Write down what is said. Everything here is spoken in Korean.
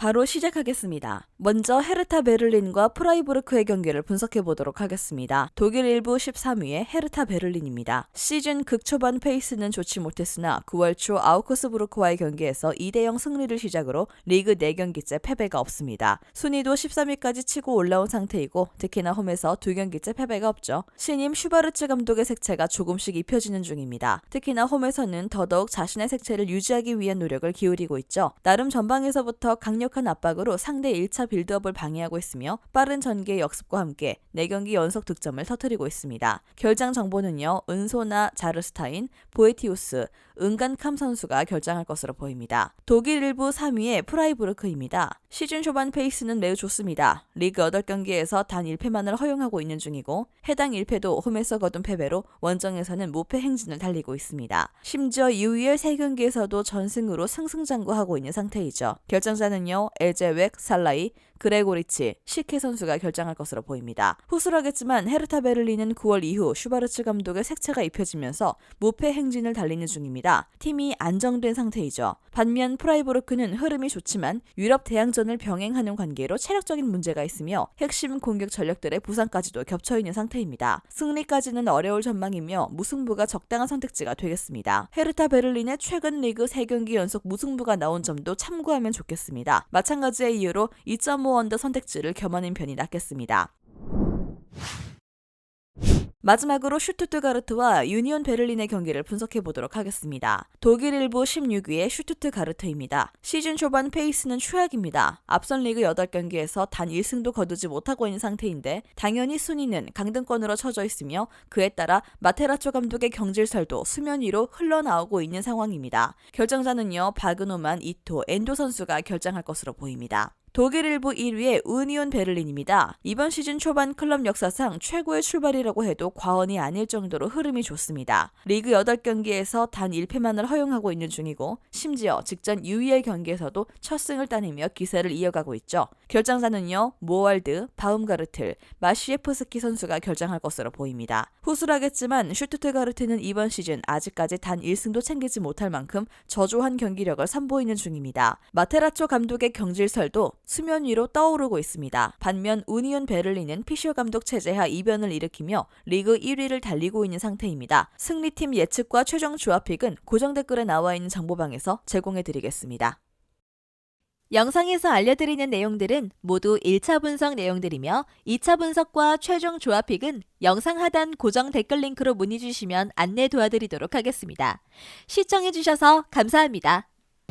바로 시작하겠습니다. 먼저 헤르타 베를린과 프라이부르크의 경기를 분석해 보도록 하겠습니다. 독일 1부 13위의 헤르타 베를린입니다. 시즌 극초반 페이스는 좋지 못했으나 9월 초 아우크스부르크와의 경기에서 2대0 승리를 시작으로 리그 4경기째 패배가 없습니다. 순위도 13위까지 치고 올라온 상태이고 특히나 홈에서 2경기째 패배가 없죠. 신임 슈바르츠 감독의 색채가 조금씩 입혀지는 중입니다. 특히나 홈에서는 더더욱 자신의 색채를 유지하기 위한 노력을 기울이고 있죠. 나름 전방에서부터 강력 한 압박으로 상대 1차 빌드업을 방해하고 있으며 빠른 전개 역습과 함께 4경기 연속 득점을 터뜨리고 있습니다. 결장 정보는요. 은소나 자르스타인, 보에티우스, 은간캄 선수가 결장할 것으로 보입니다. 독일 1부 3위의 프라이부르크입니다. 시즌 초반 페이스는 매우 좋습니다. 리그 8경기에서 단 1패만을 허용하고 있는 중이고 해당 1패도 홈에서 거둔 패배로 원정에서는 무패 행진을 달리고 있습니다. 심지어 2위의 3경기에서도 전승으로 승승장구하고 있는 상태이죠. 결정자는요. 에제웩, 살라이, 그레고리치, 시케 선수가 결정할 것으로 보입니다. 후술하겠지만 헤르타 베를린은 9월 이후 슈바르츠 감독의 색채가 입혀지면서 무패 행진을 달리는 중입니다. 팀이 안정된 상태이죠. 반면 프라이부르크는 흐름이 좋지만 유럽 대항전을 병행하는 관계로 체력적인 문제가 있으며 핵심 공격 전력들의 부상까지도 겹쳐 있는 상태입니다. 승리까지는 어려울 전망이며 무승부가 적당한 선택지가 되겠습니다. 헤르타 베를린의 최근 리그 3경기 연속 무승부가 나온 점도 참고하면 좋겠습니다. 마찬가지의 이유로 2.5 언더 선택지를 겸하는 편이 낫겠습니다. 마지막으로 슈투트가르트와 유니온 베를린의 경기를 분석해 보도록 하겠습니다. 독일 1부 16위의 슈투트가르트입니다. 시즌 초반 페이스는 최악입니다. 앞선 리그 8경기에서 단 1승도 거두지 못하고 있는 상태인데 당연히 순위는 강등권으로 처져 있으며 그에 따라 마테라초 감독의 경질설도 수면 위로 흘러나오고 있는 상황입니다. 결정자는요. 바그노만, 이토, 엔도 선수가 결정할 것으로 보입니다. 독일 1부 1위의 우니온 베를린입니다. 이번 시즌 초반 클럽 역사상 최고의 출발이라고 해도 과언이 아닐 정도로 흐름이 좋습니다. 리그 8경기에서 단 1패만을 허용하고 있는 중이고 심지어 직전 6위의 경기에서도 첫 승을 따내며 기세를 이어가고 있죠. 결정자는요. 모월드, 바움가르틀, 마시에프스키 선수가 결정할 것으로 보입니다. 후술하겠지만 슈투트가르트는 이번 시즌 아직까지 단 1승도 챙기지 못할 만큼 저조한 경기력을 선보이는 중입니다. 마테라초 감독의 경질설도 수면 위로 떠오르고 있습니다. 반면 우니온 베를린은 피쇼 감독 체제하 이변을 일으키며 리그 1위를 달리고 있는 상태입니다. 승리팀 예측과 최종 조합픽은 고정 댓글에 나와 있는 정보방에서 제공해 드리겠습니다. 영상에서 알려드리는 내용들은 모두 1차 분석 내용들이며 2차 분석과 최종 조합픽은 영상 하단 고정 댓글 링크로 문의 주시면 안내 도와드리도록 하겠습니다. 시청해주셔서 감사합니다.